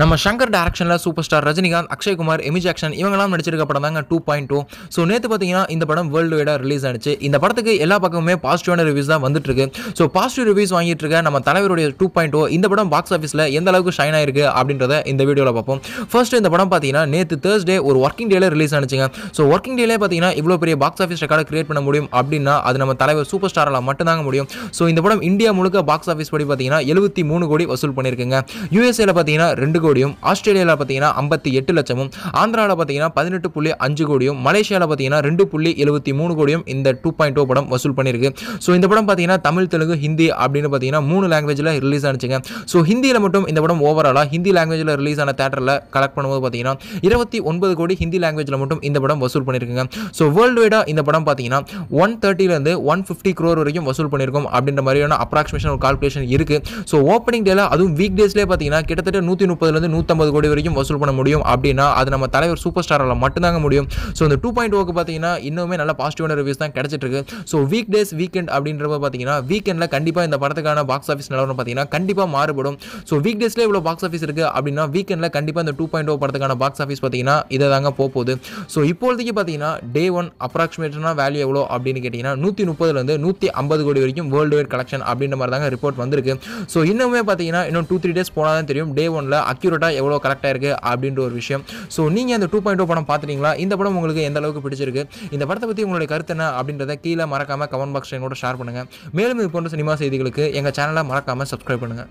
நம்ம Shankar டேரக்ஷனில் super star Rajinikanth Akshay Kumar Amy Jackson இவங்கெல்லாம் நடிச்சிருக்க படம் தாங்க டூ பாயிண்ட் டூ ஸோ நேற்று பார்த்தீங்கன்னா இந்த படம் வேர்ல்டு வைடாக ரிலீஸ் ஆனிச்சு இந்த படத்துக்கு எல்லா பக்கமுமே பாசிட்டிவான ரிவ்யூஸ் தான் வந்துட்டு இருக்கு ஸோ பாசிட்டிவ் ரிவ்யூஸ் வாங்கிட்டு இருக்க நம்ம தலைவருடைய டூ பாயிண்ட் டூ இந்த படம் பாக்ஸ் ஆஃபீஸில் எந்த அளவுக்கு ஷைன் ஆயிருக்கு அப்படின்றத இந்த வீடியோவில் பார்ப்போம். ஃபர்ஸ்ட் இந்த படம் பார்த்தீங்கன்னா நேற்று தேர்ஸ்டே ஒரு ஒர்க்கிங் டேல ரிலீஸ் ஆனிச்சுங்க. ஸோ ஒர்க்கிங் டேலே பார்த்தீங்கன்னா இவ்வளோ பெரிய பாக்ஸ் ஆஃபீஸ் ரெக்கார்டு கிரியேட் பண்ண முடியும் அப்படின்னா அது நம்ம தலைவர் சூப்பர் ஸ்டாரால் மட்டும்தாங்க முடியும். ஸோ இந்த படம் இந்தியா முழுக்க பாக்ஸ் ஆஃபீஸ் படி பார்த்தீங்கன்னா எழுபத்தி மூணு கோடி வசூல் பண்ணியிருக்குங்க யூஎஸ்ஏல பார்த்தீங்கன்னா ரெண்டு கோடியும் ஆஸ்திரேலியாவில் பார்த்தீங்கன்னா ஐம்பத்தி எட்டு லட்சமும் ஆந்திராவில் பார்த்தீங்கன்னா பதினெட்டு புள்ளி அஞ்சு கோடியும் மலேசியாவில் பார்த்தீங்கன்னா ரெண்டு புள்ளி எழுபத்தி மூணு கோடியும் இந்த டூ பாயிண்ட் oh படம் வசூல் பண்ணியிருக்கு ஸோ இந்த படம் பார்த்தீங்கன்னா தமிழ் தெலுங்கு ஹிந்தி அப்படின்னு பார்த்தீங்கன்னா மூணு லாங்குவேஜில் ரிலீஸ் ஆனிச்சுங்க. ஸோ ஹிந்தியில் மட்டும் இந்த படம் ஓவராலாக ஹிந்தி லாங்குவேஜில் ரிலீஸ் ஆன தேட்டரில் கலெக்ட் பண்ணும்போது பார்த்தீங்கன்னா இருபத்தி ஒன்பது கோடி ஹிந்தி லாங்குவேஜில் மட்டும் இந்த படம் வசூல் பண்ணியிருக்குங்க ஸோ வேர்ல்டு வைடாக இந்த படம் பார்த்தீங்கன்னா ஒன் தேர்ட்டிலேருந்து ஒன் ஃபிஃப்டி க்ரோர் வரைக்கும் வசூல் பண்ணியிருக்கும் அப்படின்ற மாதிரியான அப்ராக்சிமேஷன் ஒரு கால்குலேஷன் இருக்குது ஸோ ஓப்பனிங் டேல அதுவும் வீக் டேஸ்லேயே பார்த்தீங்கன்னா கிட்டத்தட்ட நூற்றி முப்பதுலேருந்து நூற்றம்பது கோடி வரைக்கும் வசூல் பண்ண முடியும் அப்படின்னா அது நம்ம தலைவர் சூப்பர் ஸ்டாரால் மட்டும்தாங்க முடியும். ஸோ இந்த டூ பாயிண்ட் ஓக்கு oh பார்த்தீங்கன்னா இன்னுமே நல்ல பாசிட்டிவான ரிவ்யூஸ் தான் கிடைச்சிட்டு ஸோ வீக் டேஸ் வீக்கெண்ட் அப்படின்றப்ப பார்த்தீங்கன்னா வீக்கெண்டில் கண்டிப்பாக இந்த படத்துக்கான பாக்ஸ் ஆஃபீஸ் நிலவரம் பார்த்தீங்கன்னா கண்டிப்பாக மாறுபடும். ஸோ வீக் டேஸ்லேயே இவ்வளோ பாக்ஸ் ஆஃபீஸ் இருக்குது அப்படின்னா வீக்கெண்டில் கண்டிப்பாக இந்த டூ பாயிண்ட் ஓ படத்துக்கான பாக்ஸ் ஆஃபீஸ் பார்த்தீங்கன்னா இதை தாங்க போகுது ஸோ இப்போதைக்கு பார்த்தீங்கன்னா டே ஒன் அப்ராக்சிமேட்டான வேல்யூ எவ்வளோ அப்படின்னு கேட்டிங்கன்னா நூற்றி முப்பதுலேருந்து நூற்றி ஐம்பது கோடி வரைக்கும் வேர்ல்டு வைட் கலெக்ஷன் அப்படின்ற மாதிரி தாங்க ரிப்போர்ட் வந்திருக்கு. ஸோ இன்னுமே பார்த்தீங்கன்னா இன்னும் டூ த்ரீ டேஸ் போனால் தான் தெரியும் டே ஒனில் அக்யூரேட்டாக எவ்வளோ கரெக்டாக இருக்குது அப்படின்ற ஒரு விஷயம். ஸோ நீங்கள் அந்த டூ பாயிண்ட் டூ படம் பார்த்துட்டீங்களா இந்த படம் உங்களுக்கு எந்த அளவுக்கு பிடிச்சிருக்கு? இந்த படத்தை பற்றி உங்களுடைய கருத்து என்ன அப்படின்றத கீழே மறக்காமல் கமெண்ட் பாக்ஸ் கூட ஷேர் பண்ணுங்கள் மேலும் இது போன்ற சினிமா செய்திகளுக்கு எங்கள் சேனலை மறக்காமல் சப்ஸ்கிரைப் பண்ணுங்கள்